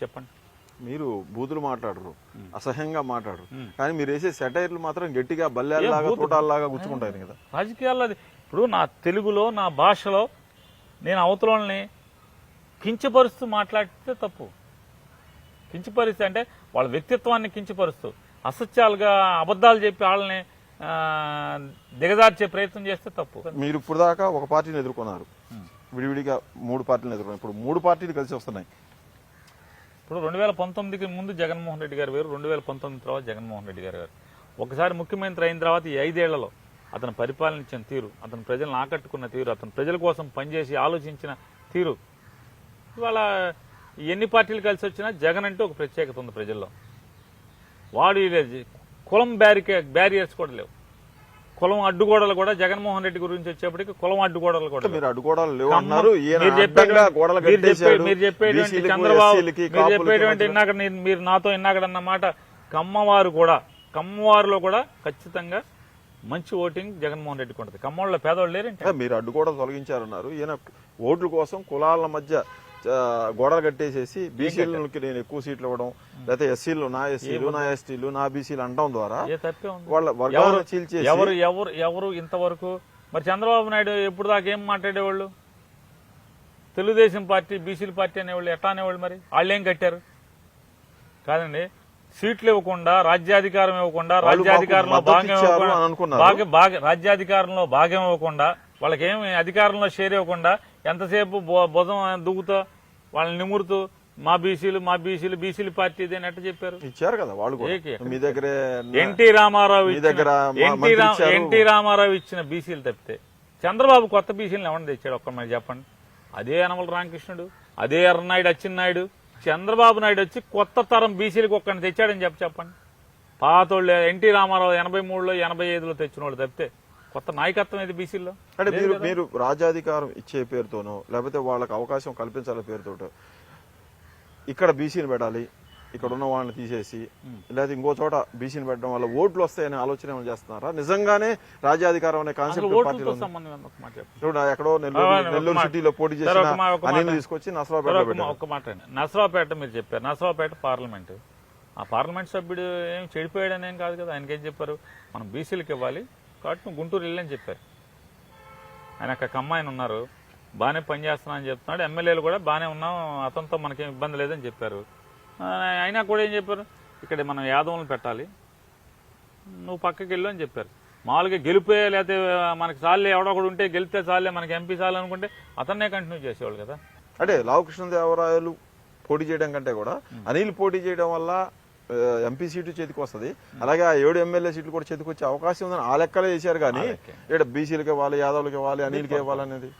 చెప్పండి. మీరు బూతులు మాట్లాడరు అసహ్యంగా మాట్లాడరు. కానీ మీరు వేసే సెటైర్లు మాత్రం గట్టిగా బల్లేలాగా తోటాల్లాగా గుచ్చుకుంటారు కదా. రాజకీయాల్లో అది ఇప్పుడు నా తెలుగులో నా భాషలో నేను అవతలని కించపరుస్తూ మాట్లాడితే తప్పు. కించపరిస్తే అంటే వాళ్ళ వ్యక్తిత్వాన్ని కించపరుస్తూ అసత్యాలుగా అబద్ధాలు చెప్పి వాళ్ళని ఆ, దిగజార్చే ప్రయత్నం చేస్తే తప్పు. మీరు ఇప్పుడు దాకా ఒక పార్టీని ఎదుర్కొన్నారు. విడివిడిగా మూడు పార్టీలు ఎదుర్కొన్నారు. ఇప్పుడు మూడు పార్టీలు కలిసి వస్తున్నాయి. ఇప్పుడు రెండు వేల పంతొమ్మిదికి ముందు జగన్మోహన్ రెడ్డి గారు వేరు రెండు వేల పంతొమ్మిది తర్వాత జగన్మోహన్ రెడ్డి గారు వేరు ఒకసారి ముఖ్యమంత్రి అయిన తర్వాత ఈ ఐదేళ్ళలో అతను పరిపాలించిన తీరు అతను ప్రజలను ఆకట్టుకున్న తీరు అతను ప్రజల కోసం పనిచేసి ఆలోచించిన తీరు. ఇవాళ ఎన్ని పార్టీలు కలిసి వచ్చినా జగన్ అంటే ఒక ప్రత్యేకత ఉంది ప్రజల్లో. వాడు కులం బ్యారికే బ్యారియర్స్ కూడా లేవు. కులం అడ్డుగోడలు కూడా జగన్మోహన్ రెడ్డి గురించి వచ్చేప్పటికి కులం అడ్డుగోడలు కూడా. మీరు అడ్డుగోడలు లేవు అన్నారు. మీరు చెప్పేటువంటి- చంద్రబాబు మీరు చెప్పేటువంటి నేను- మీరు నాతో ఇందాకడన్నమాట కమ్మవారు కూడా కమ్మవారిలో కూడా ఖచ్చితంగా మంచి ఓటింగ్ జగన్మోహన్ రెడ్డికి ఉంటుంది. కమ్మవాళ్ళలో పేదవాళ్ళు లేరంటే? మీరు అడ్డుగోడలు తొలగించారన్నారు. ఈయన ఓట్ల కోసం కులాల మధ్య గోడలు కట్టేసేసి బీసీలకి నేను ఎక్కువ సీట్లు ఇవ్వడం లేకపోతే ఎస్సీలు నా ఎస్సీలు నా ఎస్టీలు నా బీసీలు అనడం ద్వారా వాళ్ళ వర్గాలను చీల్చేసి ఎవరు ఎవరు ఎవరు ఇంతవరకు? మరి చంద్రబాబు నాయుడు ఎప్పుడు దాకా ఏం మాట్లాడేవాళ్ళు? తెలుగుదేశం పార్టీ బీసీల పార్టీ అనేవాళ్ళు ఎట్లా అనేవాళ్ళు మరి? వాళ్ళు ఏం కట్టారు? కాదండి. సీట్లు ఇవ్వకుండా రాజ్యాధికారం ఇవ్వకుండా రాజ్యాధికారంలో భాగం. భాగ రాజ్యాధికారంలో భాగం ఇవ్వకుండా వాళ్ళకి ఏమి అధికారంలో షేర్ ఇవ్వకుండా ఎంతసేపు బొ- భుజం దువ్వుతో వాళ్ళని నిమురుతూ మా బీసీలు మా బీసీలు బీసీలు పార్టీ అని ఎట్ట చెప్పారు? ఇచ్చారు కదా వాళ్ళు మీ దగ్గరే ఎన్టీ రామారావు దగ్గర ఎన్టీ రామారావు ఇచ్చిన బీసీలు తప్పితే చంద్రబాబు కొత్త బీసీలను ఎవరిని తెచ్చాడు? ఒక్క మరి చెప్పండి. అదే యనమల రామకృష్ణుడు అదే ఎర్రనాయుడు అచ్చెన్నాయుడు చంద్రబాబు నాయుడు వచ్చి కొత్త తరం బీసీలకు ఒక్కడిని తెచ్చాడని చెప్పి చెప్పండి. పాతోళ్ళు ఎన్టీ రామారావు ఎనభై మూడులో ఎనభై ఐదులో తెచ్చిన వాళ్ళు తప్పితే కొత్త నాయకత్వం ఏది బీసీలో అంటే మీరు మీరు రాజ్యాధికారం ఇచ్చే పేరుతోనో లేకపోతే వాళ్ళకి అవకాశం కల్పించాల పేరుతోటో ఇక్కడ బీసీని పెట్టాలి ఇక్కడ ఉన్న వాళ్ళని తీసేసి లేదా ఇంకో చోట బీసీని పెట్టడం వల్ల ఓట్లు వస్తాయనే ఆలోచన ఏమైనా చేస్తున్నారా? నిజంగానే రాజ్యాధికారం అనే కాన్సెప్ట్ పార్టీలో ఎక్కడో నెల్లూరు నెల్లూరు. సిటీలో పోటీ చేసిన. అనిల్ తీసుకొచ్చి మా- ఒక్క మాట నసరావుపేట మీరు చెప్పారు. నసరావుపేట పార్లమెంట్. ఆ పార్లమెంట్ సభ్యుడు ఏం చెడిపోయాడని ఏం కాదు కదా. ఆయనకి చెప్పారు? మనం బీసీలకు ఇవ్వాలి. కాబట్టి నువ్వు గుంటూరు వెళ్ళని చెప్పారు. ఆయన అక్కడ అమ్మాయిని ఉన్నారు. బాగానే పనిచేస్తున్నా అని చెప్తున్నాడు. ఎమ్మెల్యేలు కూడా బాగానే ఉన్నాం. అతనితో మనకేం ఇబ్బంది లేదని చెప్పారు. అయినా కూడా ఏం చెప్పారు? ఇక్కడ మనం యాదవులను పెట్టాలి. నువ్వు పక్కకి వెళ్ళు అని చెప్పారు. మామూలుగా గెలిపే లేకపోతే మనకి చాలే ఎవడో ఒకడు ఉంటే గెలిస్తే చాలే మనకి ఎంపీ చాలు అనుకుంటే అతన్నే కంటిన్యూ చేసేవాళ్ళు కదా. అంటే లావకృష్ణదేవరాయలు పోటీ చేయడం కంటే కూడా అనిల్ పోటీ చేయడం వల్ల ఎంపీ సీటు చేతికి వస్తుంది. అలాగే ఆ ఏడు ఎమ్మెల్యే సీట్లు కూడా చేతికి వచ్చే అవకాశం ఉందని ఆ లెక్కలే చేశారు కానీ ఇక్కడ బీసీలకి ఇవ్వాలి యాదవులకి ఇవ్వాలి అనిల్కి ఇవ్వాలి అనేది